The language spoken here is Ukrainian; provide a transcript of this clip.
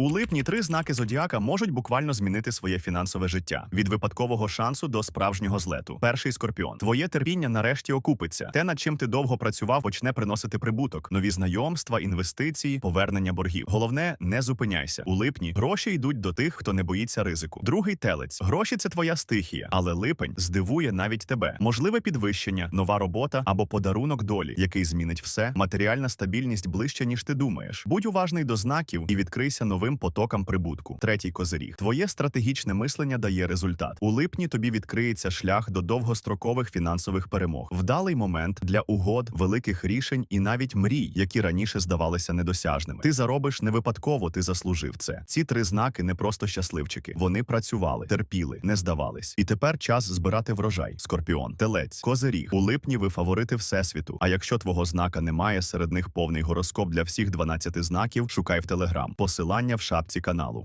У липні три знаки зодіака можуть буквально змінити своє фінансове життя від випадкового шансу до справжнього злету. Перший скорпіон. Твоє терпіння нарешті окупиться. Те, над чим ти довго працював, почне приносити прибуток, нові знайомства, інвестиції, повернення боргів. Головне, не зупиняйся. У липні гроші йдуть до тих, хто не боїться ризику. Другий телець. Гроші це твоя стихія, але липень здивує навіть тебе. Можливе підвищення, нова робота або подарунок долі, який змінить все. Матеріальна стабільність ближче ніж ти думаєш. Будь уважний до знаків і відкрийся новим потокам прибутку. Третій козиріг. Твоє стратегічне мислення дає результат. У липні тобі відкриється шлях до довгострокових фінансових перемог. Вдалий момент для угод, великих рішень і навіть мрій, які раніше здавалися недосяжними. Ти заробиш не випадково, ти заслужив це. Ці три знаки не просто щасливчики. Вони працювали, терпіли, не здавались. І тепер час збирати врожай. Скорпіон, телець, козиріг. У липні ви фаворити всесвіту. А якщо твого знака немає, серед них повний гороскоп для всіх 12 знаків. Шукай в телеграм. Посилання в шапці каналу.